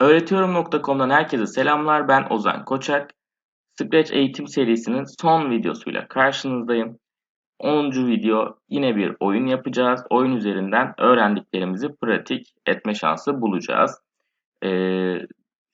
Öğretiyorum.com'dan herkese selamlar. Ben Ozan Koçak. Scratch eğitim serisinin son videosuyla karşınızdayım. 10. video yine bir oyun yapacağız. Oyun üzerinden öğrendiklerimizi pratik etme şansı bulacağız. Ee,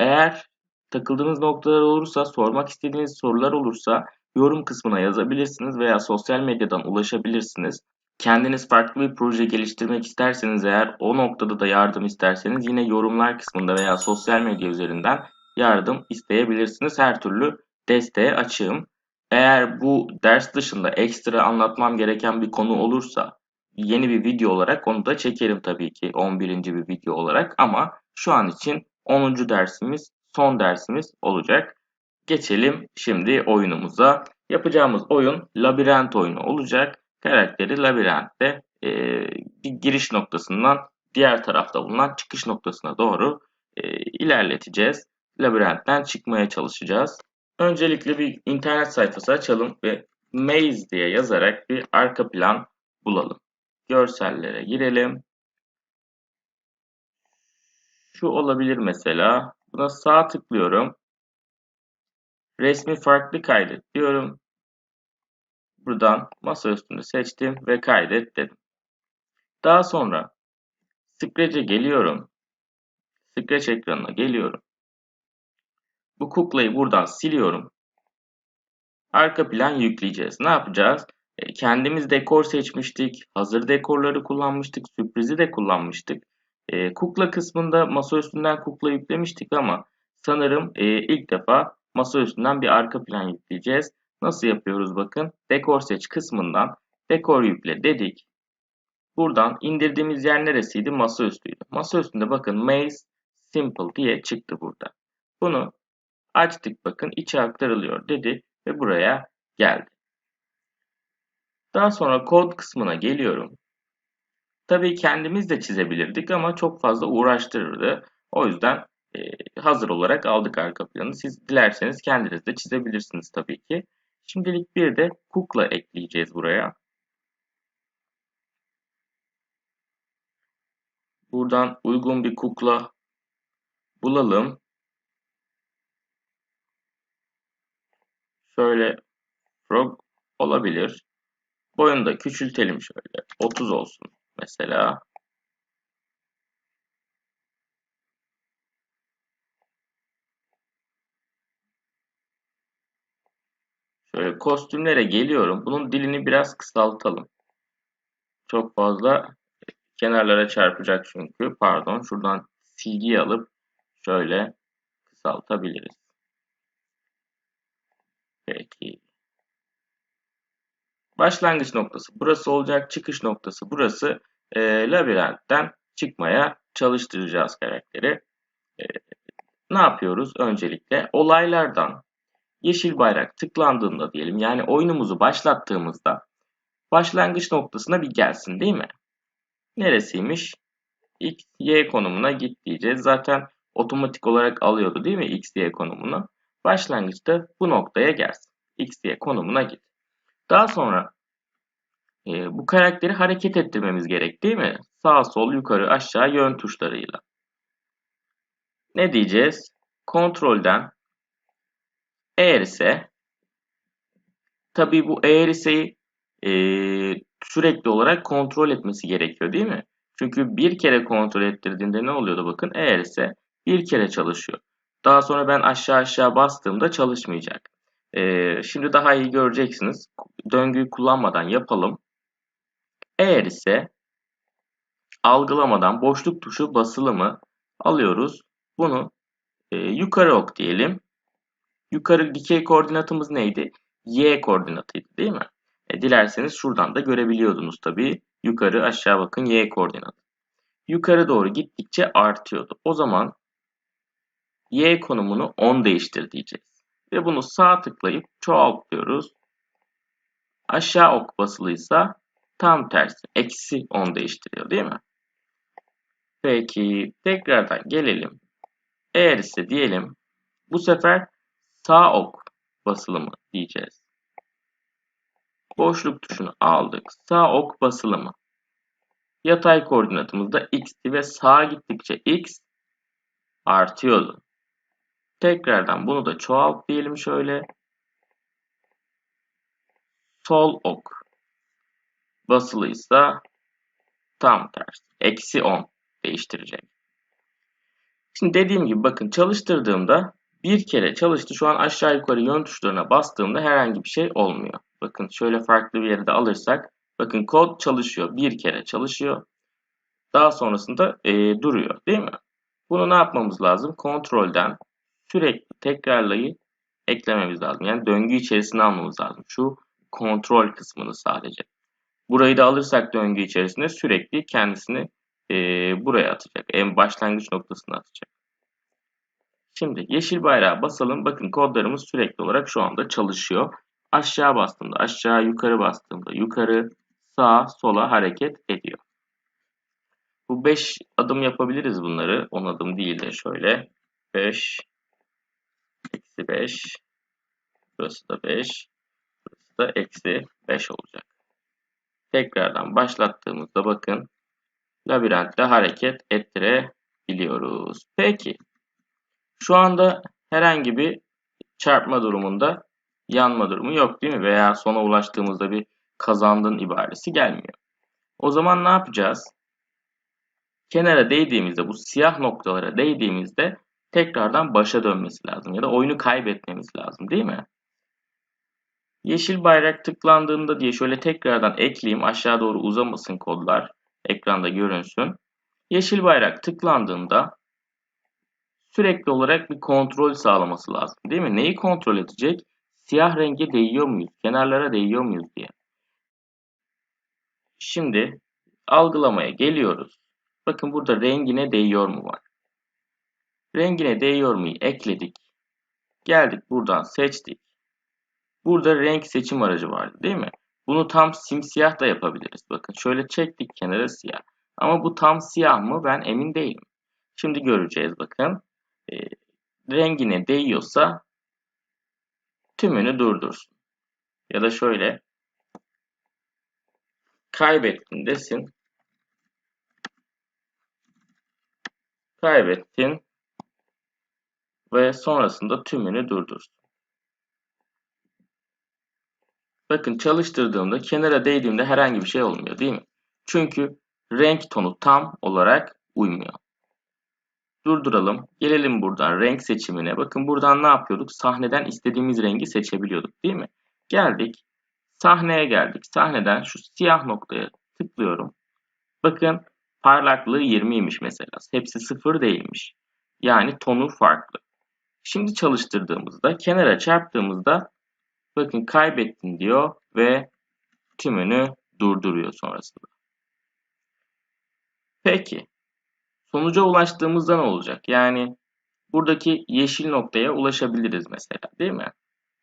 eğer takıldığınız noktalar olursa, sormak istediğiniz sorular olursa yorum kısmına yazabilirsiniz veya sosyal medyadan ulaşabilirsiniz. Kendiniz farklı bir proje geliştirmek isterseniz eğer o noktada da yardım isterseniz yine yorumlar kısmında veya sosyal medya üzerinden yardım isteyebilirsiniz. Her türlü desteğe açığım. Eğer bu ders dışında ekstra anlatmam gereken bir konu olursa yeni bir video olarak onu da çekerim tabii ki 11. bir video olarak ama şu an için 10. dersimiz son dersimiz olacak. Geçelim şimdi oyunumuza. Yapacağımız oyun labirent oyunu olacak karakteri labirentte e, bir giriş noktasından diğer tarafta bulunan çıkış noktasına doğru e, ilerleteceğiz. Labirentten çıkmaya çalışacağız. Öncelikle bir internet sayfası açalım ve maze diye yazarak bir arka plan bulalım. Görsellere girelim. Şu olabilir mesela. Buna sağ tıklıyorum. Resmi farklı kaydet diyorum. Buradan masa üstünü seçtim ve kaydet dedim. Daha sonra Scratch'e geliyorum. Scratch ekranına geliyorum. Bu kuklayı buradan siliyorum. Arka plan yükleyeceğiz. Ne yapacağız? E, kendimiz dekor seçmiştik. Hazır dekorları kullanmıştık. Sürprizi de kullanmıştık. E, kukla kısmında masa üstünden kukla yüklemiştik ama sanırım e, ilk defa masa üstünden bir arka plan yükleyeceğiz. Nasıl yapıyoruz bakın. Dekor seç kısmından dekor yükle dedik. Buradan indirdiğimiz yer neresiydi? Masaüstüydü. Masaüstünde bakın Maze Simple diye çıktı burada. Bunu açtık bakın içe aktarılıyor dedi ve buraya geldi. Daha sonra kod kısmına geliyorum. Tabii kendimiz de çizebilirdik ama çok fazla uğraştırırdı. O yüzden hazır olarak aldık arka planı. Siz dilerseniz kendiniz de çizebilirsiniz tabii ki. Şimdilik bir de kukla ekleyeceğiz buraya. Buradan uygun bir kukla bulalım. Şöyle frog olabilir. Boyunu da küçültelim şöyle. 30 olsun mesela. Şöyle kostümlere geliyorum. Bunun dilini biraz kısaltalım. Çok fazla kenarlara çarpacak çünkü. Pardon. Şuradan silgiyi alıp şöyle kısaltabiliriz. Peki. Başlangıç noktası burası olacak. Çıkış noktası burası. E, labirentten çıkmaya çalıştıracağız karakteri. E, ne yapıyoruz? Öncelikle olaylardan yeşil bayrak tıklandığında diyelim yani oyunumuzu başlattığımızda başlangıç noktasına bir gelsin değil mi? Neresiymiş? X, Y konumuna git diyeceğiz. Zaten otomatik olarak alıyordu değil mi X, Y konumunu? Başlangıçta bu noktaya gelsin. X, Y konumuna git. Daha sonra e, bu karakteri hareket ettirmemiz gerek değil mi? Sağ, sol, yukarı, aşağı yön tuşlarıyla. Ne diyeceğiz? Kontrolden eğer ise tabii bu eğer ise'yi e, sürekli olarak kontrol etmesi gerekiyor değil mi? Çünkü bir kere kontrol ettirdiğinde ne oluyordu bakın eğer ise bir kere çalışıyor. Daha sonra ben aşağı aşağı bastığımda çalışmayacak. Ee, şimdi daha iyi göreceksiniz. Döngüyü kullanmadan yapalım. Eğer ise algılamadan boşluk tuşu basılı mı alıyoruz. Bunu e, yukarı ok diyelim. Yukarı dikey koordinatımız neydi? Y koordinatıydı değil mi? E, dilerseniz şuradan da görebiliyordunuz tabii. Yukarı aşağı bakın Y koordinatı. Yukarı doğru gittikçe artıyordu. O zaman Y konumunu 10 değiştir diyeceğiz. Ve bunu sağ tıklayıp çoğaltıyoruz. Aşağı ok basılıysa tam tersi. Eksi 10 değiştiriyor değil mi? Peki tekrardan gelelim. Eğer ise diyelim bu sefer sağ ok basılımı diyeceğiz. Boşluk tuşunu aldık. Sağ ok basılımı. Yatay koordinatımızda x'ti ve sağa gittikçe x artıyordu. Tekrardan bunu da çoğalt diyelim şöyle. Sol ok basılıysa tam tersi. Eksi 10 değiştirecek. Şimdi dediğim gibi bakın çalıştırdığımda bir kere çalıştı. Şu an aşağı yukarı yön tuşlarına bastığımda herhangi bir şey olmuyor. Bakın şöyle farklı bir yere de alırsak bakın kod çalışıyor. Bir kere çalışıyor. Daha sonrasında e, duruyor değil mi? Bunu ne yapmamız lazım? Kontrolden sürekli tekrarlayı eklememiz lazım. Yani döngü içerisine almamız lazım. Şu kontrol kısmını sadece. Burayı da alırsak döngü içerisinde sürekli kendisini e, buraya atacak. En başlangıç noktasına atacak. Şimdi yeşil bayrağı basalım. Bakın kodlarımız sürekli olarak şu anda çalışıyor. Aşağı bastığımda aşağı, yukarı bastığımda yukarı, sağa, sola hareket ediyor. Bu 5 adım yapabiliriz bunları. 10 adım değil de şöyle. 5 eksi 5 burası da 5 burası da eksi 5 olacak. Tekrardan başlattığımızda bakın labirentte hareket ettirebiliyoruz. Peki şu anda herhangi bir çarpma durumunda yanma durumu yok değil mi? Veya sona ulaştığımızda bir kazandın ibaresi gelmiyor. O zaman ne yapacağız? Kenara değdiğimizde bu siyah noktalara değdiğimizde tekrardan başa dönmesi lazım ya da oyunu kaybetmemiz lazım değil mi? Yeşil bayrak tıklandığında diye şöyle tekrardan ekleyeyim aşağı doğru uzamasın kodlar ekranda görünsün. Yeşil bayrak tıklandığında sürekli olarak bir kontrol sağlaması lazım değil mi? Neyi kontrol edecek? Siyah renge değiyor muyuz? Kenarlara değiyor muyuz diye. Şimdi algılamaya geliyoruz. Bakın burada rengine değiyor mu var. Rengine değiyor mu ekledik. Geldik buradan seçtik. Burada renk seçim aracı vardı değil mi? Bunu tam simsiyah da yapabiliriz. Bakın şöyle çektik kenara siyah. Ama bu tam siyah mı ben emin değilim. Şimdi göreceğiz bakın. E, rengine değiyorsa tümünü durdursun. Ya da şöyle kaybettin desin. Kaybettin ve sonrasında tümünü durdursun. Bakın çalıştırdığımda kenara değdiğimde herhangi bir şey olmuyor değil mi? Çünkü renk tonu tam olarak uymuyor. Durduralım. Gelelim buradan renk seçimine. Bakın buradan ne yapıyorduk? Sahneden istediğimiz rengi seçebiliyorduk değil mi? Geldik. Sahneye geldik. Sahneden şu siyah noktaya tıklıyorum. Bakın parlaklığı 20'ymiş mesela. Hepsi sıfır değilmiş. Yani tonu farklı. Şimdi çalıştırdığımızda kenara çarptığımızda bakın kaybettin diyor ve tümünü durduruyor sonrasında. Peki sonuca ulaştığımızda ne olacak? Yani buradaki yeşil noktaya ulaşabiliriz mesela değil mi?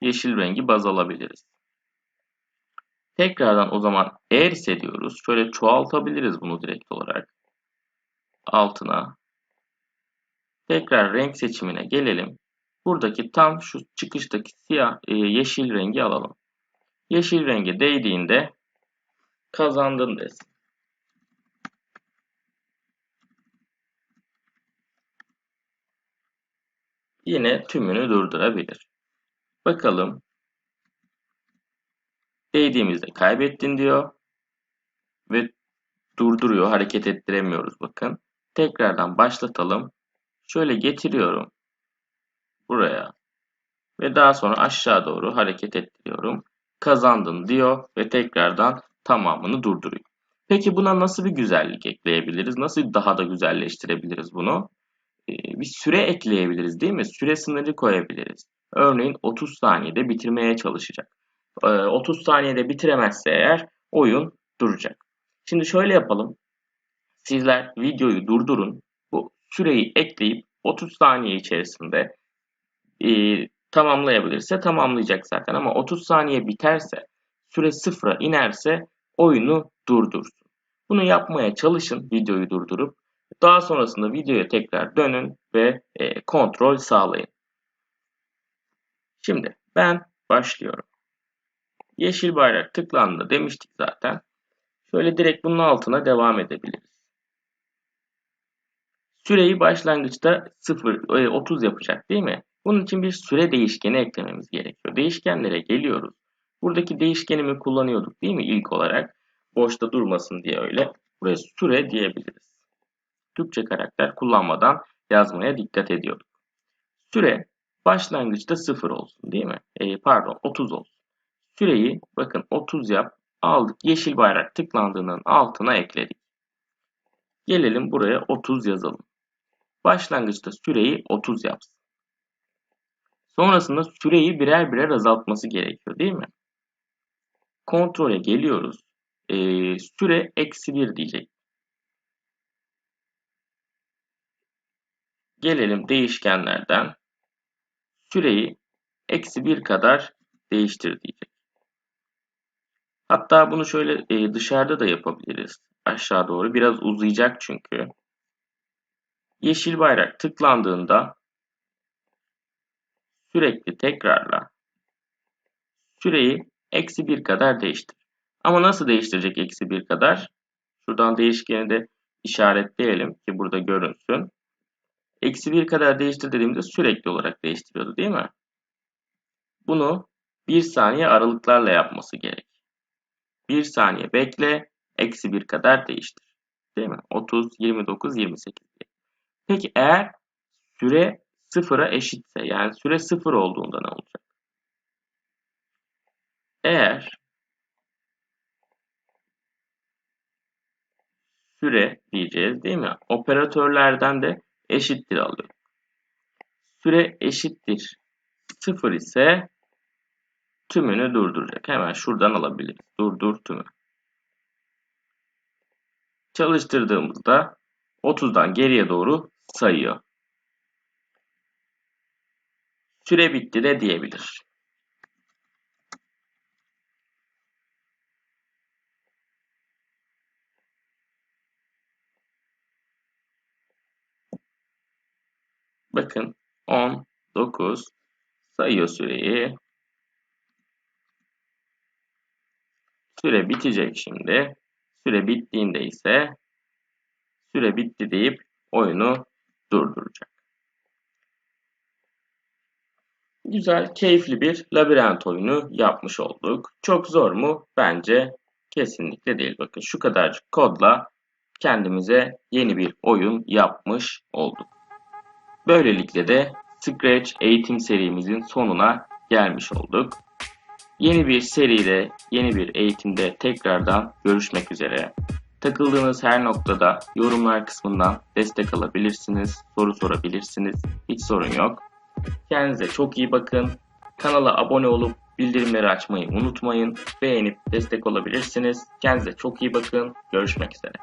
Yeşil rengi baz alabiliriz. Tekrardan o zaman eğer hissediyoruz. Şöyle çoğaltabiliriz bunu direkt olarak. Altına. Tekrar renk seçimine gelelim. Buradaki tam şu çıkıştaki siyah e, yeşil rengi alalım. Yeşil rengi değdiğinde kazandın desin. Yine tümünü durdurabilir. Bakalım. Değdiğimizde kaybettin diyor. Ve durduruyor. Hareket ettiremiyoruz bakın. Tekrardan başlatalım. Şöyle getiriyorum buraya ve daha sonra aşağı doğru hareket ettiriyorum. Kazandın diyor ve tekrardan tamamını durduruyor. Peki buna nasıl bir güzellik ekleyebiliriz? Nasıl daha da güzelleştirebiliriz bunu? Bir süre ekleyebiliriz değil mi? Süre sınırı koyabiliriz. Örneğin 30 saniyede bitirmeye çalışacak. Ee, 30 saniyede bitiremezse eğer oyun duracak. Şimdi şöyle yapalım. Sizler videoyu durdurun. Bu süreyi ekleyip 30 saniye içerisinde e, tamamlayabilirse tamamlayacak zaten ama 30 saniye biterse süre sıfıra inerse oyunu durdursun. Bunu yapmaya çalışın videoyu durdurup daha sonrasında videoya tekrar dönün ve e, kontrol sağlayın. Şimdi ben başlıyorum. Yeşil bayrak tıklandı demiştik zaten. Şöyle direkt bunun altına devam edebiliriz. Süreyi başlangıçta 0, e, 30 yapacak değil mi? Bunun için bir süre değişkeni eklememiz gerekiyor. Değişkenlere geliyoruz. Buradaki değişkenimi kullanıyorduk değil mi ilk olarak? Boşta durmasın diye öyle. Buraya süre diyebiliriz. Türkçe karakter kullanmadan yazmaya dikkat ediyorduk. Süre başlangıçta 0 olsun değil mi? E, pardon 30 olsun. Süreyi bakın 30 yap aldık yeşil bayrak tıklandığının altına ekledik. Gelelim buraya 30 yazalım. Başlangıçta süreyi 30 yapsın. Sonrasında süreyi birer birer azaltması gerekiyor değil mi? Kontrole geliyoruz. Ee, süre eksi 1 diyecek. Gelelim değişkenlerden. Süreyi eksi 1 kadar değiştir diyecek. Hatta bunu şöyle e, dışarıda da yapabiliriz. Aşağı doğru. Biraz uzayacak çünkü. Yeşil bayrak tıklandığında sürekli tekrarla süreyi eksi bir kadar değiştir. Ama nasıl değiştirecek eksi bir kadar? Şuradan değişkeni de işaretleyelim ki burada görünsün. Eksi bir kadar değiştir dediğimde sürekli olarak değiştiriyordu değil mi? Bunu bir saniye aralıklarla yapması gerek. Bir saniye bekle, eksi bir kadar değiştir. Değil mi? 30, 29, 28 diye. Peki eğer süre sıfıra eşitse yani süre sıfır olduğunda ne olacak? Eğer süre diyeceğiz değil mi? Operatörlerden de eşittir alıyor. Süre eşittir sıfır ise tümünü durduracak. Hemen şuradan alabiliriz. Durdur tümü. Çalıştırdığımızda 30'dan geriye doğru sayıyor. Süre bitti de diyebilir. Bakın 10, 9 sayıyor süreyi. Süre bitecek şimdi. Süre bittiğinde ise süre bitti deyip oyunu durduracak. Güzel, keyifli bir labirent oyunu yapmış olduk. Çok zor mu? Bence kesinlikle değil. Bakın şu kadarcık kodla kendimize yeni bir oyun yapmış olduk. Böylelikle de Scratch eğitim serimizin sonuna gelmiş olduk. Yeni bir seride, yeni bir eğitimde tekrardan görüşmek üzere. Takıldığınız her noktada yorumlar kısmından destek alabilirsiniz, soru sorabilirsiniz. Hiç sorun yok. Kendinize çok iyi bakın. Kanala abone olup bildirimleri açmayı unutmayın. Beğenip destek olabilirsiniz. Kendinize çok iyi bakın. Görüşmek üzere.